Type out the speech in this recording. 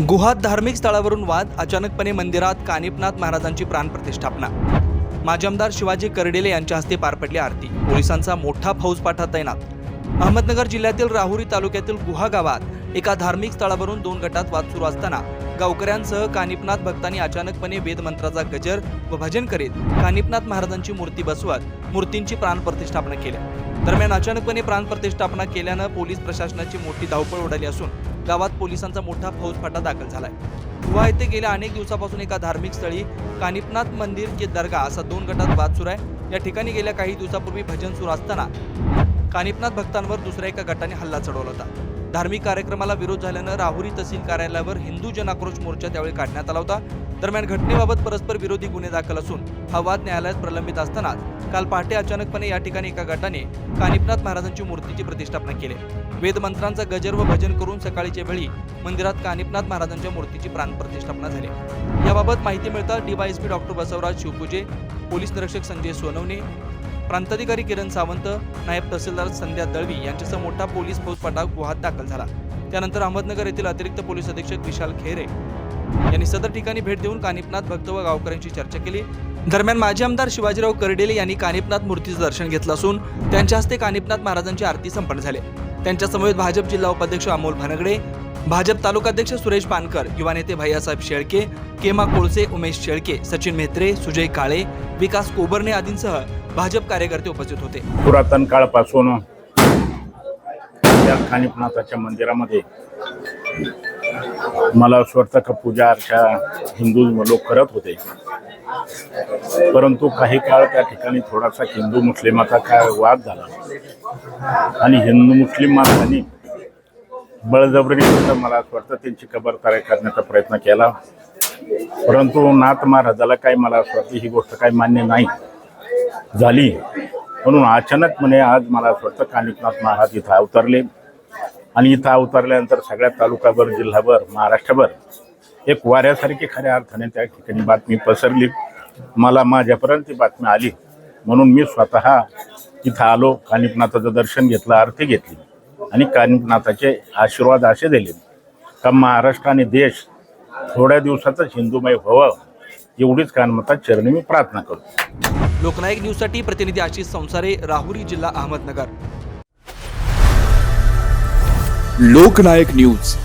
गुहात धार्मिक स्थळावरून वाद अचानकपणे मंदिरात कानिपनाथ महाराजांची प्राणप्रतिष्ठापना माजी आमदार शिवाजी करडेले यांच्या हस्ते पार पडली आरती. पोलिसांचा मोठा फौजपाठा तैनात. अहमदनगर जिल्ह्यातील राहुरी तालुक्यातील गुहा गावात एका धार्मिक स्थळावरून दोन गटात वाद सुरू असताना गावकऱ्यांसह कानिपनाथ भक्तांनी अचानकपणे वेदमंत्राचा गजर व भजन करीत कानिपनाथ महाराजांची मूर्ती बसवत मूर्तींची प्राणप्रतिष्ठापना केल्या. दरम्यान अचानकपणे प्राणप्रतिष्ठापना केल्यानं पोलीस प्रशासनाची मोठी धावपळ उडाली असून गावात पोलिसांचा मोठा फौजफाटा दाखल झालाय. गुहा येथे गेल्या अनेक दिवसापासून एका धार्मिक स्थळी कानिपनाथ मंदिर के दर्गा असा दोन गटात वाद सुरू आहे. या ठिकाणी गेल्या काही दिवसापूर्वी भजन सुरू असताना कानिपनाथ भक्तांवर दुसऱ्या एका गटाने हल्ला चढवला होता. धार्मिक कार्यक्रमाला विरोध झाल्यानं राहुरी तहसील कार्यालयावर हिंदू जन आक्रोश मोर्चा त्यावेळी काढण्यात आला होता. दरम्यान घटनेबाबत परस्पर विरोधी गुन्हे दाखल असून हा वाद न्यायालयात प्रलंबित असतानाच काल पहाटे अचानकपणे या ठिकाणी एका गटाने कानिपनाथ महाराजांची मूर्तीची प्रतिष्ठापना केली. वेदमंत्रांचा गजर व भजन करून सकाळीच्या वेळी मंदिरात कानिपनाथ महाराजांच्या मूर्तीची प्राणप्रतिष्ठापना झाली. याबाबत माहिती मिळताच DYSP doctor Basavaraj Shivapuje police निरीक्षक संजय सोनवणे प्रांताधिकारी किरण सावंत नायब तहसीलदार संध्या दळवी यांच्यासह मोठा पोलीस फौजफाटा गुहात दाखल झाला. त्यानंतर अहमदनगर येथील अतिरिक्त पोलीस अधीक्षक विशाल खेरे यांनी सदर ठिकाणी भेट देऊन कानिपनाथ भक्त व गावकऱ्यांची चर्चा केली. दरम्यान माजी आमदार शिवाजीराव करडेले यांनी कानिपनाथ मूर्तीचं दर्शन घेतलं असून त्यांच्या हस्ते कानिपनाथ महाराजांची आरती संपन्न झाली. त्यांच्यासमवेत भाजप जिल्हा उपाध्यक्ष अमोल भानगडे भाजप तालुकाध्यक्ष सुरेश पानकर युवा नेते भैयासाहेब शेळके केमा कोळसे उमेश शेळके सचिन मेत्रे सुजय काळे विकास कोबरणे आदींसह भाजप कार्यकर्ते उपस्थित होते. पुरातन काळापासून त्या खानिपनाथाच्या मंदिरामध्ये मला असं वाटतं पूजा अर्चा हिंदू लोक करत होते. परंतु काही काळ त्या ठिकाणी थोडासा हिंदू मुस्लिमाचा काय वाद झाला. आणि हिंदू मुस्लिम माणसांनी बळजबरीने मला असं वाटतं त्यांची खबरदारी करण्याचा प्रयत्न केला. परंतु नाथ महाराजाला काही मला असं वाटतं ही गोष्ट काही मान्य नाही झाली. म्हणून अचानकपणे आज मला असं वाटतं कानिकनाथ महाराज इथं अवतरले. आणि इथं अवतरल्यानंतर सगळ्या तालुकाभर जिल्हाभर महाराष्ट्रभर एक वाऱ्यासारखी खऱ्या अर्थाने त्या ठिकाणी बातमी पसरली. मला माझ्यापर्यंत ती बातमी आली. म्हणून मी स्वतः इथं आलो कानिकनाथाचं दर्शन घेतलं आरती घेतली आणि कानिकनाथाचे आशीर्वाद असे दिले का महाराष्ट्र आणि देश थोड्या दिवसातच हिंदूमय व्हावं एवढीच कानमतात चरणी मी प्रार्थना करतो. लोकनायक न्यूजसाठी प्रतिनिधी आशिष संसारे राहुरी जिल्हा अहमदनगर. लोकनायक न्यूज.